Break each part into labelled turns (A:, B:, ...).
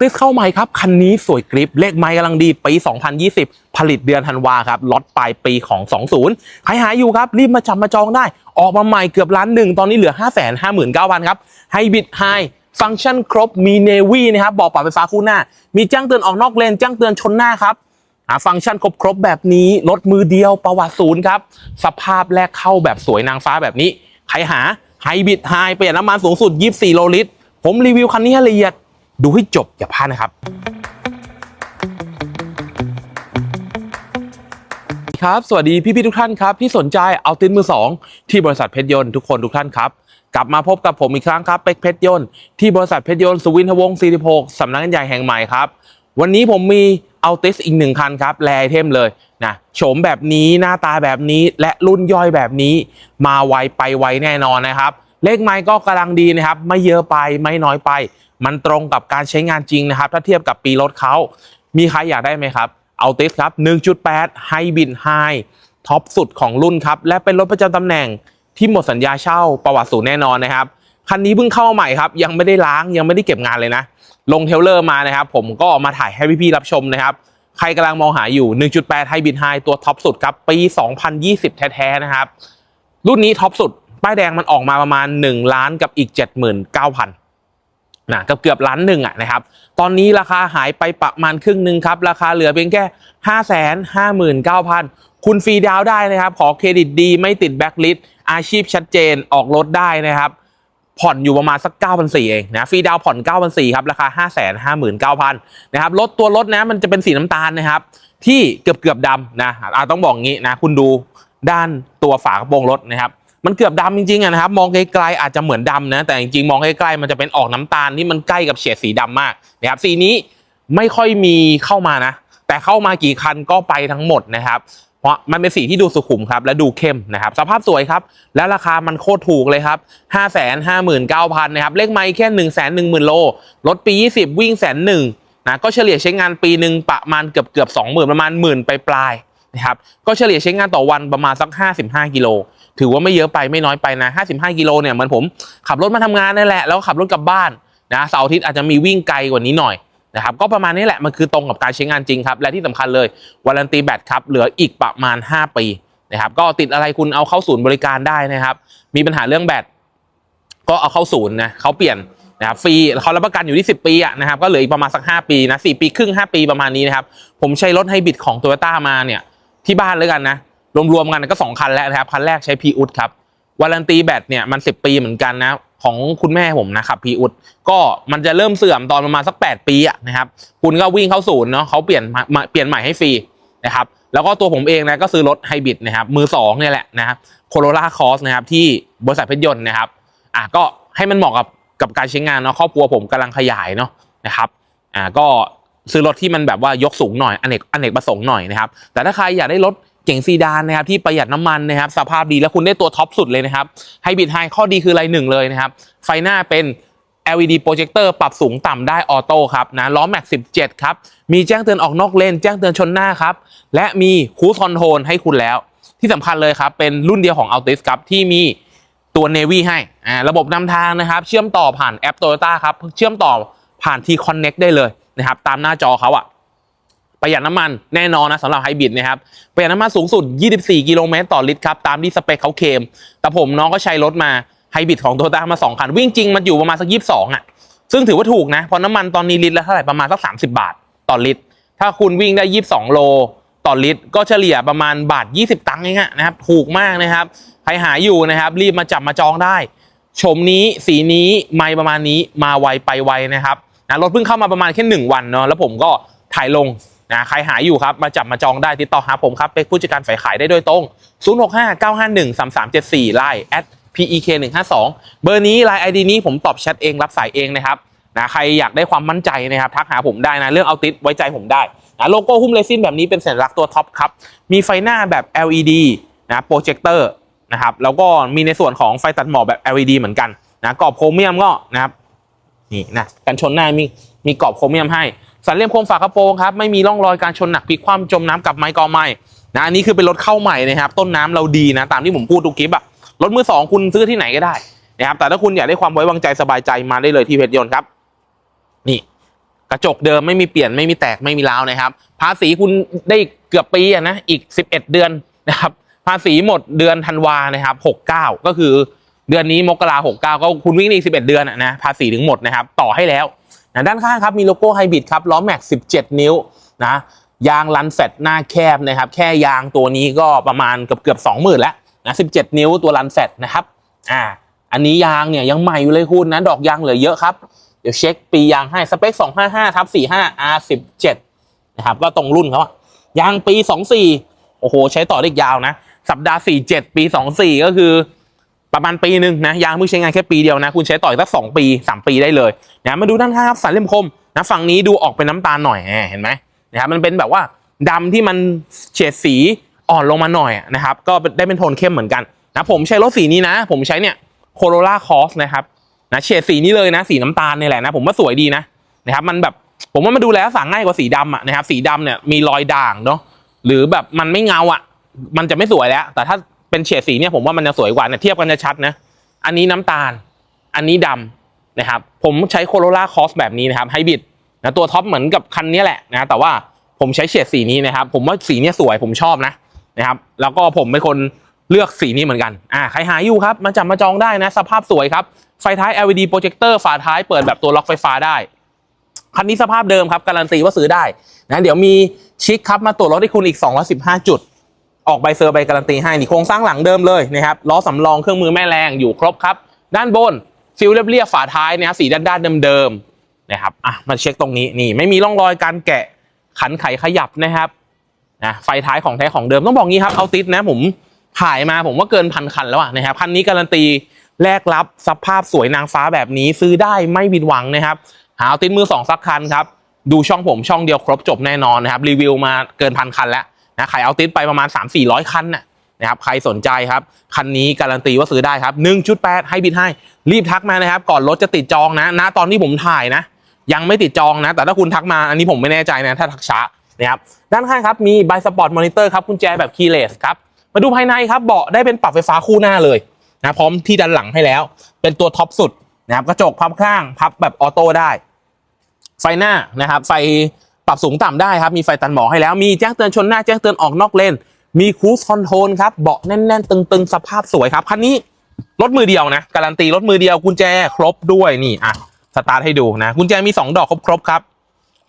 A: ติสเข้าใหม่ครับ คันนี้สวยกริปเลขไม้กำลังดีปี 2020 ผลิตเดือนธันวาครับล็อตปลายปีของ 20ใครหาอยู่ครับ รีบมาจับมาจองได้ ออกมาใหม่เกือบล้านหนึ่งตอนนี้เหลือ 5 5 9 0 0 0 ครับไฮบิดไฮฟังก์ชันครบมีเนวีนะครับบอกปรับไฟฟ้าคู่หน้า มีแจ้งเตือนออกนอกเลนแจ้งเตือนชนหน้าครับหาฟังก์ชันครบๆแบบนี้รถมือเดียวประวัติศูนย์ครับสภาพแรกเข้าแบบสวยนางฟ้าแบบนี้ใครหาไฮบิดไฮประหยัดน้ำมันสูงสุด 24 โลลิตร ผมรีวิวคันนี้ให้ละเอียด ดูให้จบอย่าพลาดนะครับครับสวัสดีพี่ๆทุกท่านครับที่สนใจเอาตินมือ 2 ที่บริษัทเพชรยนต์ทุกคนทุกท่านครับ กลับมาพบกับผมอีกครั้งครับเป็กเพชรยนต์ที่บริษัทเพชรยนต์สุวินทวงศ์46สำนักงานใหญ่แห่งใหม่ครับ วันนี้ผมมีเอาติสอีกหนึ่งคันครับแรไอเทมเลยนะโฉมแบบนี้หน้าตาแบบนี้และรุ่นย่อยแบบนี้ มาไวไปไวแน่นอนนะครับ เลขไม้ก็กำลังดีนะครับ ไม่เยอะไปไม่น้อยไป มันตรงกับการใช้งานจริงนะครับ ถ้าเทียบกับปีรถเขา มีใครอยากได้ไหมครับเอาติสครับ 1.8 ไฮบินไฮท็อปสุดของรุ่นครับ และเป็นรถประจำตำแหน่งที่หมดสัญญาเช่าประวัติศูนย์แน่นอนนะครับ คันนี้เพิ่งเข้ามาใหม่ครับ ยังไม่ได้ล้างยังไม่ได้เก็บงานเลยนะ ลงเทลเลอร์มานะครับ ผมก็มาถ่ายให้พี่ๆรับชมนะครับ ใครกำลังมองหาอยู่ 1.8 ไฮบินไฮตัวท็อปสุดครับ ปี 2020 แท้ๆนะครับ รุ่นนี้ท็อปสุด ป้ายแดงมันออกมาประมาณ 1 ล้านกับอีก 79,000นะเกือบเกือบล้านหนึ่งอะนะครับ ตอนนี้ราคาหายไปประมาณครึ่งหนึ่งครับ ราคาเหลือเพียงแค่5 5 9 0 0 0คุณฟรีดาวได้นะครับ ขอเครดิตดีไม่ติดแบ็คลิสต์อาชีพชัดเจนออกรถได้นะครับ ผ่อนอยู่ประมาณสัก9,400เองนะฟรีดาวผ่อน 9,400ครับ ราคา 559,000นะครับรถตัวรถนะมันจะเป็นสีน้ำตาลนะครับ ที่เกือบเกือบดำนะอ่าต้องบอกงี้นะ คุณดูด้านตัวฝากระโปรงรถนะครับ มันเกือบดำจริงๆนะครับมองไกลๆอาจจะเหมือนดำนะแต่จริงๆมองใกล้ๆมันจะเป็นออกน้ำตาลที่มันใกล้กับเฉดสีดำมากนะครับสีนี้ไม่ค่อยมีเข้ามานะ แต่เข้ามากี่คันก็ไปทั้งหมดนะครับเพราะมันเป็นสีที่ดูสุขุมครับและดูเข้มนะครับสภาพสวยครับ และราคามันโคตรถูกเลยครับ 5 5 9 0 0 0นะครับเลขไมล์แค่ 1 1 0 0 0 0 โลรถปี 20 วิ่งแสนหนึ่งนะก็เฉลี่ยใช้งานปีหนึ่งประมาณเกือบเกือบ20,000 ประมาณหมื่นไปปลายๆ นะครับก็เฉลี่ยใช้งานต่อวันประมาณสัก 55 กิโลถือว่าไม่เยอะไปไม่น้อยไปนะ55 กิโลเนี่ยเหมือนผมขับรถมาทำงานนั่นแหละแล้วก็ขับรถกลับบ้านนะเสาร์อาทิตย์อาจจะมีวิ่งไกลกว่านี้หน่อยนะครับก็ประมาณนี้แหละมันคือตรงกับการใช้งานจริงครับ และที่สำคัญเลยวารันตีแบตครับเหลืออีกประมาณ 5 ปีนะครับก็ติดอะไรคุณเอาเข้าศูนย์บริการได้นะครับ มีปัญหาเรื่องแบตก็เอาเข้าศูนย์นะเขาเปลี่ยนนะครับฟรีเขารับประกันอยู่ที่ 10 ปีอะนะครับก็เหลืออีกประมาณสัก 5 ปีนะ4ปีครึ่ง 5 ปีประมาณนี้นะครับผมใช้รถไฮบริดของโตโยต้ามาเนี่ย ที่บ้านเลยกันนะ รวมๆกันก็2คันแล้วนะครับ คันแรกใช้พีอุดครับวารันตีแบตเนี่ยมัน 10 ปีเหมือนกันนะของคุณแม่ผมนะครับพีอุดก็มันจะเริ่มเสื่อมตอนประมาณสัก 8 ปีอะนะครับคุณก็วิ่งเข้าศูนย์เนาะเขาเปลี่ยนเปลี่ยนใหม่ให้ฟรีนะครับแล้วก็ตัวผมเองนะก็ซื้อรถไฮบริดนะครับมือสองเนี่ยแหละนะครับโคโรล่าคอสนะครับที่บริษัทเพชรยนต์นะครับอะก็ให้มันเหมาะกับกับการใช้งานเนาะครอบครัวผมกำลังขยายเนาะนะครับอ่าก็ ซื้อรถที่มันแบบว่ายกสูงหน่อยอเนกอเนกประสงค์หน่อยนะครับแต่ถ้าใครอยากได้รถเก่งซีดานนะครับที่ประหยัดน้ำมันนะครับสภาพดีแล้วคุณได้ตัวท็อปสุดเลยนะครับไฮบริดไฮข้อดีคืออะไรหนึ่งเลยนะครับไฟหน้าเป็น LED โปรเจคเตอร์ปรับสูงต่ำได้ออโต้ครับนะล้อแม็ก 17 ครับ มีแจ้งเตือนออกนอกเลน แจ้งเตือนชนหน้าครับ และมีคูสคอนโทรลให้คุณแล้ว ที่สำคัญเลยครับ เป็นรุ่นเดียวของ Altis ครับ ที่มีตัว Navy ให้ระบบนำทางนะครับ เชื่อมต่อผ่านแอป Toyota ครับ เชื่อมต่อผ่าน T Connect ได้เลย นะครับตามหน้าจอเขาอะประหยัดน้ำมันแน่นอนนะสำหรับไฮบริดนะครับประหยัดน้ำมันสูงสุด 24 กิโลเมตรต่อลิตรครับตามที่สเปคเขาเคม แต่ผมน้องก็ใช้รถมาไฮบริดของโตโยต้ามา 2 คัน วิ่งจริงมันอยู่ประมาณสัก 22อะซึ่งถือว่าถูกนะเพราะน้ำมันตอนนี้ลิตรละเท่าไหร่ประมาณสัก 30 บาทต่อลิตร ถ้าคุณวิ่งได้ 22 โลต่อลิตร ก็เฉลี่ยประมาณบาท 20 ตังค์เองนะครับถูกมากนะครับใครหาอยู่นะครับ รีบมาจับมาจองได้ชมนี้สีนี้ไม่ประมาณนี้มาไวไปไวนะครับ นะรถเพิ่งเข้ามาประมาณแค่หนึ่งวันเนาะแล้วผมก็ถ่ายลงนะใครหาอยู่ครับ มาจับมาจองได้ติดต่อหาผมครับเป็นผู้จัดการฝ่ายขายได้โดยตรง 065 951 3374 ไลน์ at pek 152 เบอร์นี้ไลน์ ID นี้ผมตอบแชทเองรับสายเองนะครับนะใครอยากได้ความมั่นใจนะครับทักหาผมได้นะเรื่องเอาติดไว้ใจผมได้นะโลโก้หุ้มเลซินแบบนี้เป็นสัญลักษณ์ตัวท็อปครับมีไฟหน้าแบบ LED นะโปรเจคเตอร์นะครับแล้วก็มีในส่วนของไฟตัดหมอกแบบ LED เหมือนกันนะกรอบโครเมียมก็นะครับ นี่นะกันชนหน้ามีมีกรอบโครเมียมให้ สันเลี่ยมโคมฝากระโปรงครับไม่มีร่องรอยการชนหนักพลิกคว่ำจมน้ำกับไม้กอไม้นะอันนี้คือเป็นรถเข้าใหม่นะครับ ต้นน้ำเราดีนะ ตามที่ผมพูดทุกคลิปอะรถมือสองคุณซื้อที่ไหนก็ได้นะครับแต่ถ้าคุณอยากได้ความไว้วางใจสบายใจมาได้เลยที่เพชรยนต์ครับ นี่กระจกเดิมไม่มีเปลี่ยนไม่มีแตกไม่มีร้าวนะครับ ภาษีคุณได้เกือบปีอะนะอีก 11 เดือนนะครับ ภาษีหมดเดือนธันวานะครับ69 ก็คือ เดือนนี้มกราหกเก้าก็คุณวิ่งอีก11เอ็ดเดือนอะนะภาษีถึงหมดนะครับ ต่อให้แล้วนะด้านข้างครับมีโลโก้ไฮบริดครับล้อแม็ก17นิ้วนะยางลันแฟตหน้าแคบนะครับ แค่ยางตัวนี้ก็ประมาณเกือบเกือบ20,000แล้วนะ17นิ้วตัวลันแฟตนะครับอ่าอันนี้ยางเนี่ยยังใหม่อยู่เลยคุณนะดอกยางเหลือเยอะครับเดี๋ยวเช็คปียางให้สเปค255ทับ45 R17 นะครับก็ตรงรุ่นเขาอะยางปี 24 โอ้โห ใช้ต่อได้อีกยาวนะ สัปดาห์ 47 ปี 24 ก็คือ ประมาณปีหนึ่งนะยางเพิ่งใช้งานแค่ปีเดียวนะ คุณใช้ต่ออีกสัก2ปี3ปีได้เลยนะมาดูด้านข้างครับสันเล่มคมนะฝั่งนี้ดูออกเป็นน้ำตาลหน่อยเห็นไหมนะครับมันเป็นแบบว่าดำที่มันเฉดสีอ่อนลงมาหน่อยนะครับ ก็ได้เป็นโทนเข้มเหมือนกันนะผมใช้รถสีนี้นะ ผมใช้เนี่ยโคโรล่าคอสนะครับนะเฉดสีนี้เลยนะ สีน้ำตาลนี่แหละนะผมว่าสวยดีนะนะครับ มันแบบผมว่ามาดูแล้วสั่งง่ายกว่าสีดำอะนะครับ สีดำเนี่ยมีรอยด่างเนาะหรือแบบมันไม่เงาอะมันจะไม่สวยแล้ว แต่ถ้า เป็นเฉดสีเนี่ยผมว่ามันจะสวยกว่าเนี่ยเทียบกันจะชัดนะ อันนี้น้ำตาล อันนี้ดำนะครับ ผมใช้โคโรล่าคอสแบบนี้นะครับไฮบริดนะตัวท็อปเหมือนกับคันนี้แหละนะแต่ว่าผมใช้เฉดสีนี้นะครับ ผมว่าสีนี้สวยผมชอบนะนะครับ แล้วก็ผมเป็นคนเลือกสีนี้เหมือนกันอ่าใครหาอยู่ครับ มาจับมาจองได้นะ สภาพสวยครับ ไฟท้าย LED โปรเจคเตอร์ฝาท้ายเปิดแบบตัวล็อกไฟฟ้าได้ คันนี้สภาพเดิมครับ การันตีว่าซื้อได้นะเดี๋ยวมีชิคครับมาตรวจรถให้คุณอีก 215 จุด ออกใบเซอร์ใบการันตีให้นี่โครงสร้างหลังเดิมเลยนะครับล้อสำรองเครื่องมือแม่แรงอยู่ครบครับ ด้านบนฟิลเรียบๆฝาท้ายนะครับสีด้านๆเดิมๆนะครับอะมาเช็คตรงนี้นี่ไม่มีร่องรอยการแกะขันไขขยับนะครับนะไฟท้ายของแท้ของเดิมต้องบอกงี้ครับเอาติดนะผมถ่ายมาผมว่าเกินพันคันแล้วอะนะครับคันนี้การันตีแลกรับสภาพสวยนางฟ้าแบบนี้ซื้อได้ไม่ผิดหวังนะครับ หาเอาติดมือสองสักคันครับดูช่องผมช่องเดียวครบจบแน่นอนนะครับรีวิวมาเกินพันคันแล้ว นะขายเอาติดไปประมาณ 3 4 0 0 คันน่ะนะครับใครสนใจครับ คันนี้การันตีว่าซื้อได้ครับ 1.8 ให้บิดให้ รีบทักมานะครับ ก่อนรถจะติดจองนะณตอนที่ผมถ่ายนะ ยังไม่ติดจองนะ แต่ถ้าคุณทักมาอันนี้ผมไม่แน่ใจนะ ถ้าทักช้านะครับด้านข้างครับ มีไบสปอร์ตมอนิเตอร์ครับกุญแจแบบคีย์เลสครับ มาดูภายในครับเบาะได้เป็นปรับไฟฟ้าคู่หน้าเลยนะพร้อมที่ดันหลังให้แล้ว เป็นตัวท็อปสุดนะครับกระจกพับข้างพับแบบออโต้ได้ ไฟหน้านะครับไฟ ปรับสูงต่ำได้ครับ มีไฟตันหมอกให้แล้ว มีแจ้งเตือนชนหน้า แจ้งเตือนออกนอกเลน มีครูซคอนโทรลครับ เบาะแน่นๆ ตึงๆ สภาพสวยครับ คันนี้รถมือเดียวนะ การันตีรถมือเดียว กุญแจครบด้วยนี่อะ สตาร์ทให้ดูนะ กุญแจมี 2 ดอกครบๆครับ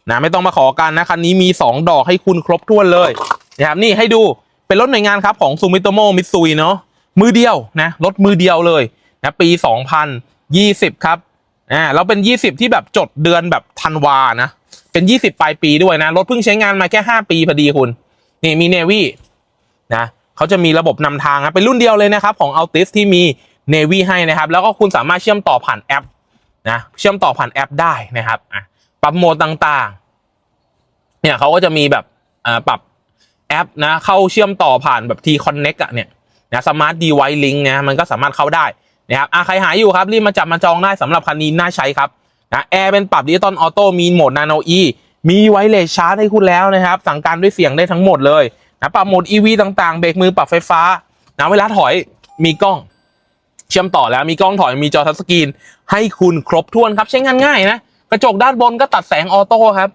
A: นะ ไม่ต้องมาขอกันนะ คันนี้มี 2 ดอกให้คุณครบถ้วนเลยนะครับ นี่ให้ดู เป็นรถหน่วยงานครับของซูมิโตโมมิตซุยเนาะ มือเดียวนะ รถมือเดียวเลยนะ ปี 2020 ครับ อ่าแล้วเป็น 20 ที่แบบจดเดือนแบบธันวานะ เป็น 20 ปลายปีด้วยนะ รถเพิ่งใช้งานมาแค่ 5 ปีพอดีคุณ นี่มีเนวี่นะเขาจะมีระบบนำทางนะเป็นรุ่นเดียวเลยนะครับ ของ Altis ที่มี Navy ให้นะครับ แล้วก็คุณสามารถเชื่อมต่อผ่านแอปนะเชื่อมต่อผ่านแอปได้นะครับอะปรับโหมดต่างๆ เนี่ยเขาก็จะมีแบบอ่าปรับแอปนะเข้าเชื่อมต่อผ่านแบบ T Connect อะเนี่ยนะสมาร์ทดีไวลิงนะมันก็สามารถเข้าได้ นะครับอะใครหาอยู่ครับรีบมาจับมาจองได้สำหรับคันนี้น่าใช้ครับนะแอร์เป็นปรับดิจิตอลออโต้มีโหมดนาโนอีมีไวเลสชาร์จให้คุณแล้วนะครับ สั่งการด้วยเสียงได้ทั้งหมดเลยนะปรับโหมด EV ต่างๆ เบรกมือปรับไฟฟ้านะเวลาถอยมีกล้อง เชื่อมต่อแล้วมีกล้องถอยมีจอทัชสกรีน ให้คุณครบถ้วนครับใช้งานง่ายนะกระจกด้านบนก็ตัดแสงออโต้ครับ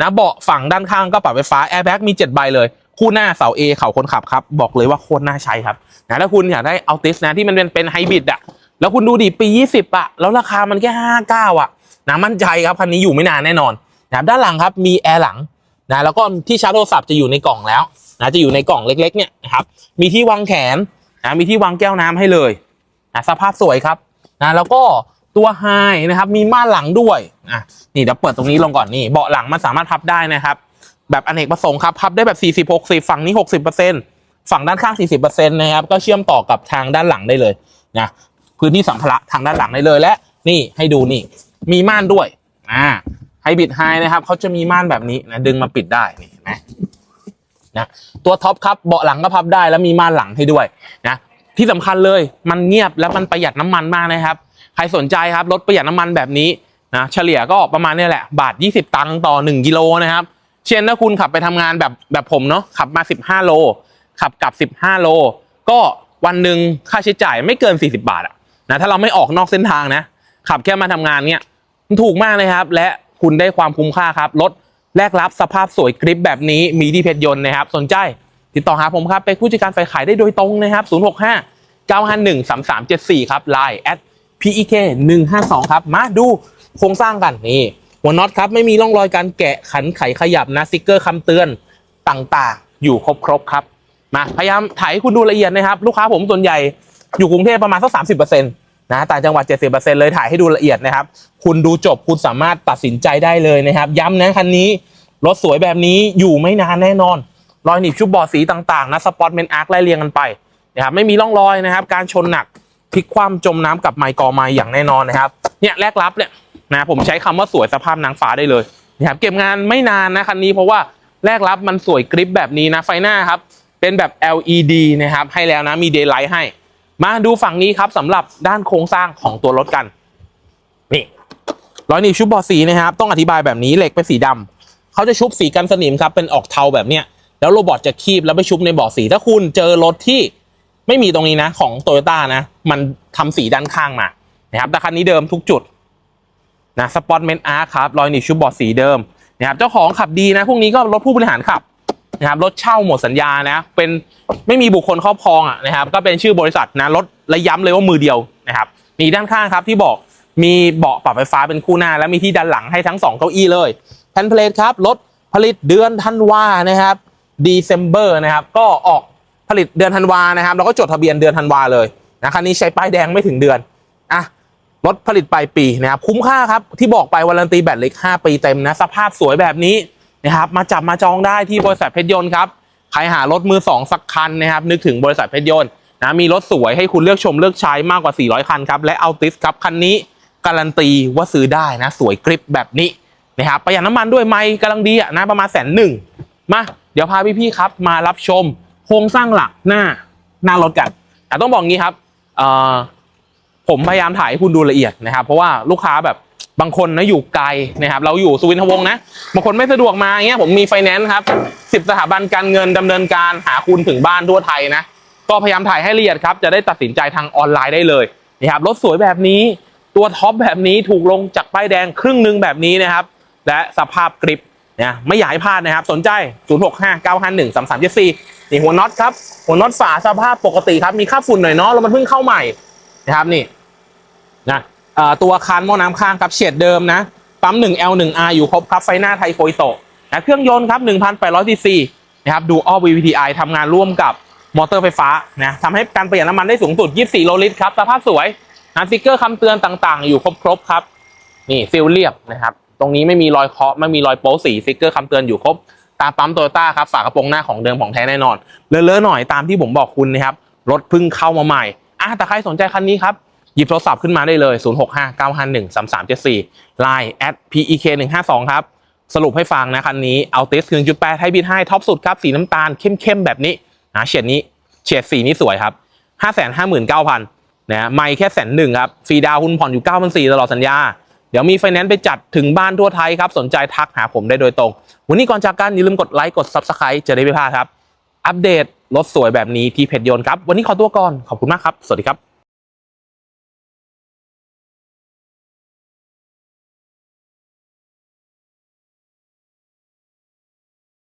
A: นะเบาะฝั่งด้านข้างก็ปรับไฟฟ้าแอร์แบ็กมี 7 ใบเลย คู่หน้าเสา A เข่าคนขับครับ บอกเลยว่าโคตรน่าใช้ครับนะถ้าคุณอยากได้เอาติสนะที่มันเป็นเป็นไฮบริดอะ แล้วคุณดูดิปี 20อะแล้วราคามันแค่ 59อะนะมั่นใจครับคันนี้อยู่ไม่นานแน่นอนนะครับด้านหลังครับมีแอร์หลังนะแล้วก็ที่ชาร์จโทรศัพท์จะอยู่ในกล่องแล้วนะจะอยู่ในกล่องเล็กๆเนี่ยนะครับมีที่วางแขนนะมีที่วางแก้วน้ำให้เลยนะสภาพสวยครับนะแล้วก็ตัวไฮนะครับมีม่านหลังด้วยอะนี่เดี๋ยวเปิดตรงนี้ลงก่อนนี่เบาะหลังมันสามารถพับได้นะครับ แบบอเนกประสงค์ครับพับได้แบบ 40 60 ฝั่งนี้ 60%ฝั่งด้านข้าง 40%นะครับก็เชื่อมต่อกับทางด้านหลังได้เลยนะ พื้นที่สัมภาระทางด้านหลังได้เลยและนี่ให้ดูนี่ มีม่านด้วยอ่าไฮบริดไฮนะครับเขาจะมีม่านแบบนี้นะดึงมาปิดได้นี่นไหมนะตัวท็อปครับเบาะหลังก็พับได้แล้วมีม่านหลังให้ด้วยนะที่สำคัญเลยมันเงียบและมันประหยัดน้ำมันมากนะครับ ใครสนใจครับรถประหยัดน้ำมันแบบนี้นะเฉลี่ยก็ประมาณนี้แหละ บาท 20 ตังค์ต่อ 1 กิโลนะครับ เช่นถ้าคุณขับไปทำงานแบบแบบผมเนาะขับมา 15 โล ขับกลับ 15 โล ก็วันหนึ่งค่าใช้จ่ายไม่เกิน 40 บาทอะ นะถ้าเราไม่ออกนอกเส้นทางนะขับแค่มาทำงานเนี่ยมันถูกมากเลยครับ และคุณได้ความคุ้มค่าครับรถแลกรับสภาพสวยกริปแบบนี้มีที่เพชรยนต์นะครับ สนใจ ติดต่อหาผมครับเป็นผู้จัดการฝ่ายขายได้โดยตรงนะครับ 065 951 3374 ครับ Line at PEK 152ครับ มาดูโครงสร้างกันนี่หัวน็อตครับไม่มีร่องรอยการแกะขันไขขยับนะสติกเกอร์คำเตือนต่างๆ อยู่ครบๆครับมาพยายามถ่ายให้คุณดูละเอียดนะครับ ลูกค้าผมส่วนใหญ่ อยู่กรุงเทพประมาณสัก30%นต์นะต่างจังหวัด 70%เลยถ่ายให้ดูละเอียดนะครับ คุณดูจบคุณสามารถตัดสินใจได้เลยนะครับ ย้ำนะคันนี้ รถสวยแบบนี้อยู่ไม่นานแน่นอน รอยหนีบชุบบอดสีต่างๆนะสปอตเมนอาร์คไล่เรียงกันไปนะครับไม่มีร่องรอยนะครับ การชนหนักพลิกคว่ำจมน้ำกับไมค์กอไมอย่างแน่นอนนะครับเนี่ยแรกรับเนี่ยนะผมใช้คำว่าสวยสภาพนางฟ้าได้เลยนะครับเก็บงานไม่นานนะคันนี้เพราะว่าแรกรับมันสวยกริปแบบนี้นะไฟหน้าครับเป็นแบบ LED นะครับให้แล้วนะมีเดย์ไลท์ให้ มาดูฝั่งนี้ครับสำหรับด้านโครงสร้างของตัวรถกัน นี่รอยหนีบชุบบอสีนะครับต้องอธิบายแบบนี้เหล็กเป็นสีดำเขาจะชุบสีกันสนิมครับเป็นออกเทาแบบเนี้ยแล้วโรบอทจะคีบแล้วไปชุบในบอสีถ้าคุณเจอรถที่ไม่มีตรงนี้นะ ของโตโยต้านะ มันทำสีด้านข้างมานะครับแต่คันนี้เดิมทุกจุดนะสปอตเมนอาร์ครับรอยหนีบชุบบอดสีเดิมนะครับเจ้าของขับดีนะพวกนี้ก็รถผู้บริหารขับ นะครับรถเช่าหมดสัญญานะเป็นไม่มีบุคคลครอบครองอะนะครับก็เป็นชื่อบริษัทนะรถและย้ำเลยว่ามือเดียวนะครับมีด้านข้างครับที่บอกมีเบาะปรับไฟฟ้าเป็นคู่หน้า และมีที่ด้านหลังให้ทั้งสองเก้าอี้เลยแผ่นเพลทครับรถผลิตเดือนธันวานะครับ December นะครับก็ออกผลิตเดือนธันวานะครับแล้วก็จดทะเบียนเดือนธันวาเลยนะคันนี้ใช้ป้ายแดงไม่ถึงเดือนอะรถผลิตปลายปีนะครับคุ้มค่าครับที่บอกไปวารันตีแบตเล็ก 5 ปีเต็มนะสภาพสวยแบบนี้ นะครับมาจับมาจองได้ที่บริษัทเพชรยนต์ครับใครหารถมือสองสักคันนะครับนึกถึงบริษัทเพชรยนต์นะมีรถสวยให้คุณเลือกชมเลือกใช้มากกว่า 400 คันครับและเอาติสครับคันนี้การันตีว่าซื้อได้นะสวยกริปแบบนี้นะครับประหยัดน้ำมันด้วยไม่กำลังดีอะนะประมาณแสนหนึ่งมาเดี๋ยวพาพี่ๆครับมารับชมโครงสร้างหลักหน้าหน้ารถกันแต่ต้องบอกงี้ครับผมพยายามถ่ายให้คุณดูละเอียดนะครับ เพราะว่าลูกค้าแบบ บางคนนะอยู่ไกลนะครับเราอยู่สุวินทวงศ์นะบางคนไม่สะดวกมาเงี้ยผมมีไฟแนนซ์ครับสิบสถาบันการเงินดำเนินการหาคุณถึงบ้านทั่วไทยนะก็พยายามถ่ายให้ละเอียดครับจะได้ตัดสินใจทางออนไลน์ได้เลยนะครับรถสวยแบบนี้ตัวท็อปแบบนี้ถูกลงจากป้ายแดงครึ่งหนึ่งแบบนี้นะครับ และสภาพกริปเนี่ยไม่อยากให้พลาดนะครับ สนใจ 0 6 5 9 5 1 3 3 7 4 นี่หัวน็อตครับ หัวน็อตฝาสภาพปกติครับ มีค่าฝุ่นหน่อยเนาะแล้วมันเพิ่งเข้าใหม่นะครับนี่นะ ตัวคานหม้อน้ำข้างครับเฉียดเดิมนะปั๊ม 1 L 1 R อยู่ครบครับไฟหน้าไทโคยโตะนะเครื่องยนต์ครับ 1,800ซีซีนะครับดูออ VVTi ทำงานร่วมกับมอเตอร์ไฟฟ้านะทำให้การประหยัดน้ำมันได้สูงสุด 24 โลลิตรครับสภาพสวยนะสติ๊กเกอร์คำเตือนต่างๆ อยู่ครบๆครับนี่ซิลเรียบนะครับ ตรงนี้ไม่มีรอยเคาะไม่มีรอยโป๊สีสติ๊กเกอร์คำเตือนอยู่ครบตาปั๊มโตโยต้าครับฝากระโปรงหน้าของเดิมของแท้แน่นอนเลอะๆหน่อยตามที่ผมบอกคุณนะครับรถเพิ่งเข้ามาใหม่อะแต่ใครสนใจคันนี้ครับ ยิบโทรศัพท์ขึ้นมาได้เลย 0659513374 Line at pek152 ครับ สรุปให้ฟังนะคันนี้เอาติส1.8ไฮบิดให้ท็อปสุดครับ สีน้ำตาลเข้มๆ แบบนี้นะเฉดนี้เฉดสีนี้สวยครับ 559,000นะไม่แค่แสนหนึ่งครับฟรีดาวน์คุณผ่อนอยู่9,400ตลอดสัญญา เดี๋ยวมีไฟแนนซ์ไปจัดถึงบ้านทั่วไทยครับ สนใจทักหาผมได้โดยตรง วันนี้ก่อนจากกันอย่าลืมกดไลค์กด Subscribe จะได้ไม่พลาดครับ อัปเดตรถสวยแบบนี้ที่เพจยนต์ครับ วันนี้ขอตัวก่อน ขอบคุณมากครับ สวัสดีครับ